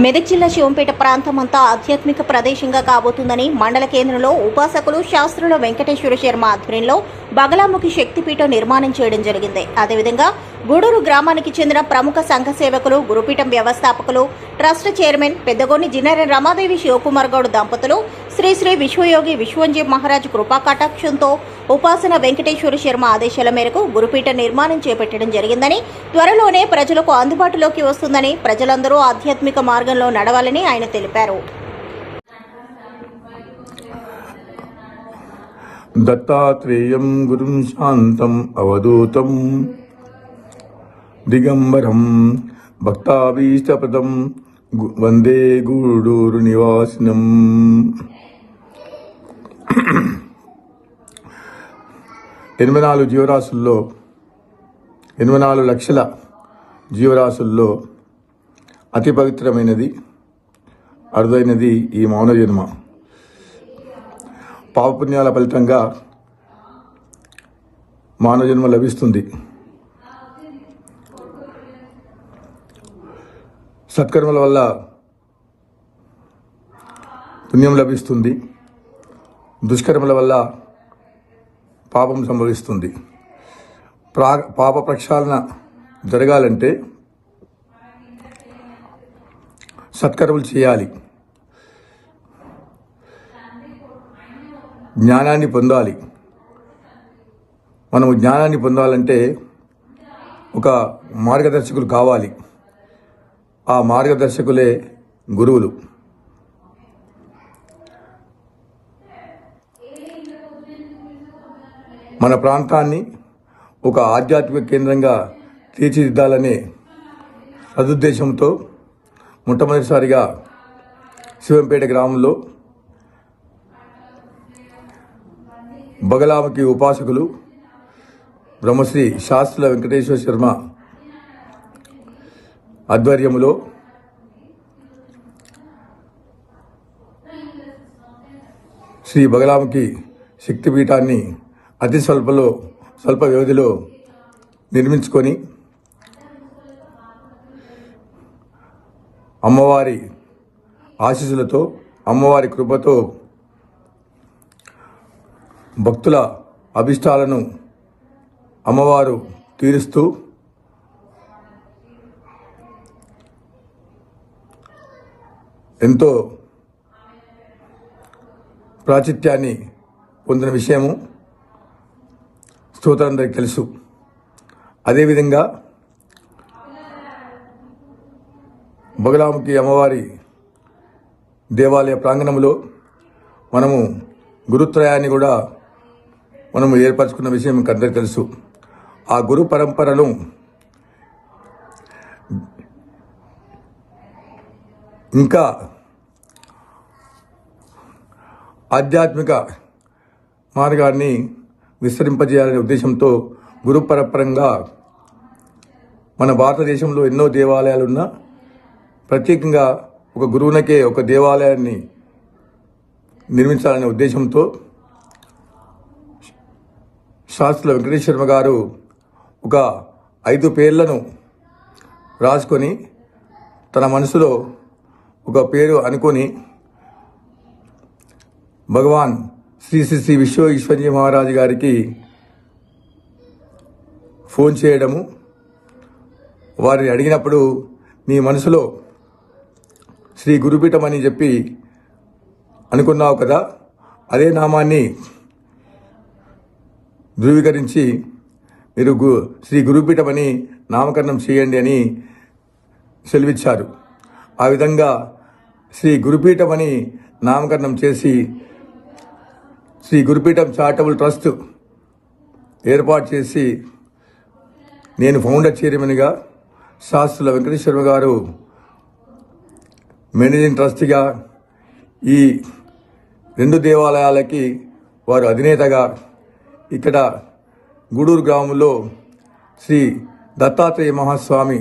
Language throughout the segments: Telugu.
మెదక్ జిల్లా శివంపేట ప్రాంతం అంతా ఆధ్యాత్మిక ప్రదేశంగా కాబోతుందని మండల కేంద్రంలో ఉపాసకులు శాస్త్రుల వెంకటేశ్వర శర్మ ఆధ్వర్యంలో బగలాముఖి శక్తిపీఠం నిర్మాణం చేయడం జరిగింది. అదేవిధంగా గూడూరు గ్రామానికి చెందిన ప్రముఖ సంఘ సేవకులు గురుపీఠం వ్యవస్థాపకులు ట్రస్ట్ చైర్మన్ పెద్దగోని జిన్నెర రమాదేవి శివకుమార్ గౌడ్ దంపతులు శ్రీ శ్రీ విశ్వయోగి విశ్వంజీ మహారాజ్ కృపా కటాక్షంతో ఉపాసన వెంకటేశ్వర శర్మ ఆదేశాల మేరకు గురుపీఠ నిర్మాణం చేపట్టడం జరిగిందని త్వరలోనే ప్రజలకు అందుబాటులోకి వస్తుందని ప్రజలందరూ ఆధ్యాత్మిక మార్గంలో నడవాలని ఆయన తెలిపారు. దత్తాత్రేయం గురుం శాంతం అవధూతం. దిగంబరం భక్తాభీష్టపదం వందే గూడూరు నివాసినం. ఎనభై నాలుగు జీవరాశుల్లో ఎనభై నాలుగు లక్షల జీవరాశుల్లో అతి పవిత్రమైనది అరుదైనది ఈ మౌన జన్మ పాపపుణ్యాల ఫలితంగా మానవ జన్మ లభిస్తుంది. సత్కర్మల వల్ల పుణ్యం లభిస్తుంది. దుష్కర్మల వల్ల పాపం సంభవిస్తుంది. ప్రా పాప ప్రక్షాళన జరగాలంటే సత్కర్మలు చేయాలి. జ్ఞానాన్ని పొందాలి. మనము జ్ఞానాన్ని పొందాలంటే ఒక మార్గదర్శకులు కావాలి. ఆ మార్గదర్శకులే గురువులు. మన ప్రాంతాన్ని ఒక ఆధ్యాత్మిక కేంద్రంగా తీర్చిదిద్దాలనే సదుద్దేశంతో మొట్టమొదటిసారిగా శివంపేట గ్రామంలో బగలామకి ఉపాసకులు బ్రహ్మశ్రీ శాస్త్రుల వెంకటేశ్వర శర్మ ఆధ్వర్యములో శ్రీ బగలాముఖి శక్తిపీఠాన్ని అతి స్వల్పలో స్వల్ప వ్యవధిలో నిర్మించుకొని అమ్మవారి ఆశీస్సులతో అమ్మవారి కృపతో భక్తుల అభిష్టాలను అమ్మవారు తీరుస్తూ ఎంతో ప్రాచిత్యాన్ని పొందిన విషయము. స్తోత్రందరికి తెలుసు. అదేవిధంగా బగలాముఖి అమ్మవారి దేవాలయ ప్రాంగణంలో మనము గురుత్రయాన్ని కూడా మనము ఏర్పరచుకున్న విషయం మీకు అందరికీ తెలుసు. ఆ గురు పరంపరను ఇంకా ఆధ్యాత్మిక మార్గాన్ని విస్తరింపజేయాలనే ఉద్దేశంతో గురు పరపరంగా మన భారతదేశంలో ఎన్నో దేవాలయాలు ఉన్నా ప్రత్యేకంగా ఒక గురువునకే ఒక దేవాలయాన్ని నిర్మించాలనే ఉద్దేశంతో శాస్త్రుల వెంకటేశ్వర గారు ఒక ఐదు పేర్లను రాసుకొని తన మనసులో ఒక పేరు అనుకొని భగవాన్ శ్రీ శ్రీ శ్రీ విశ్వ ఈశ్వర్య మహారాజు గారికి ఫోన్ చేయడము. వారిని అడిగినప్పుడు నీ మనసులో శ్రీ గురుపీఠం అని చెప్పి అనుకున్నావు కదా అదే నామాన్ని ధృవీకరించి మీరు గు శ్రీ గురుపీఠం అని నామకరణం చేయండి అని సెలవిచ్చారు. ఆ విధంగా శ్రీ గురుపీఠం అని నామకరణం చేసి శ్రీ గురుపీఠం చారిటబుల్ ట్రస్ట్ ఏర్పాటు చేసి నేను ఫౌండర్ చైర్మన్గా శాస్త్రుల వెంకటేశ్వర గారు మేనేజింగ్ ట్రస్ట్గా ఈ రెండు దేవాలయాలకి వారు అధినేతగా ఇక్కడ గూడూరు గ్రామంలో శ్రీ దత్తాత్రేయ మహాస్వామి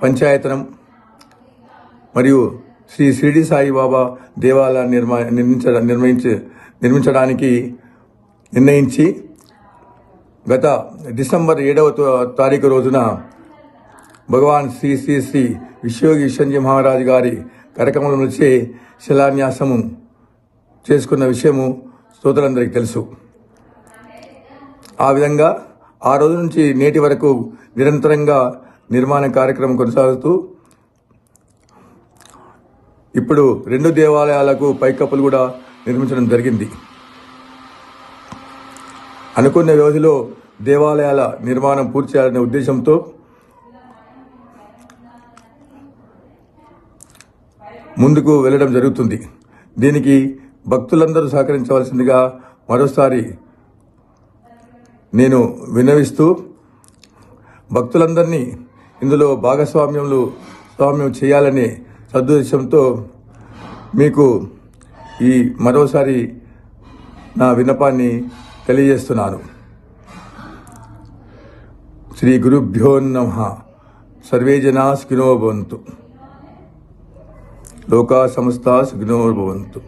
పంచాయతనం మరియు శ్రీ షిరిడి సాయిబాబా దేవాలయాన్ని నిర్మా నిర్మించ నిర్మించి నిర్మించడానికి నిర్ణయించి గత డిసెంబర్ ఏడవ తారీఖు రోజున భగవాన్ శ్రీ శ్రీ శ్రీ విశ్వయోగి విశ్వంజీ మహారాజు గారి కార్యక్రమంలో నుంచే శిలాన్యాసము చేసుకున్న విషయము శ్రోతలందరికీ తెలుసు. ఆ విధంగా ఆ రోజు నుంచి నేటి వరకు నిరంతరంగా నిర్మాణ కార్యక్రమం కొనసాగుతూ ఇప్పుడు రెండు దేవాలయాలకు పైకప్పులు కూడా నిర్మించడం జరిగింది. అనుకున్న వ్యవధిలో దేవాలయాల నిర్మాణం పూర్తి చేయాలనే ఉద్దేశంతో ముందుకు వెళ్ళడం జరుగుతుంది. దీనికి భక్తులందరూ సహకరించవలసిందిగా మరోసారి నేను విన్నవిస్తూ భక్తులందరినీ ఇందులో భాగస్వామ్యములు స్వామ్యం చేయాలనే సదుద్దేశంతో మీకు ఈ మరోసారి నా విన్నపాన్ని తెలియజేస్తున్నాను. శ్రీ గురుభ్యో నమ. సర్వే జనా సుఖినో భవంతు. లోకా సంస్థ సుఖినో భవంతు.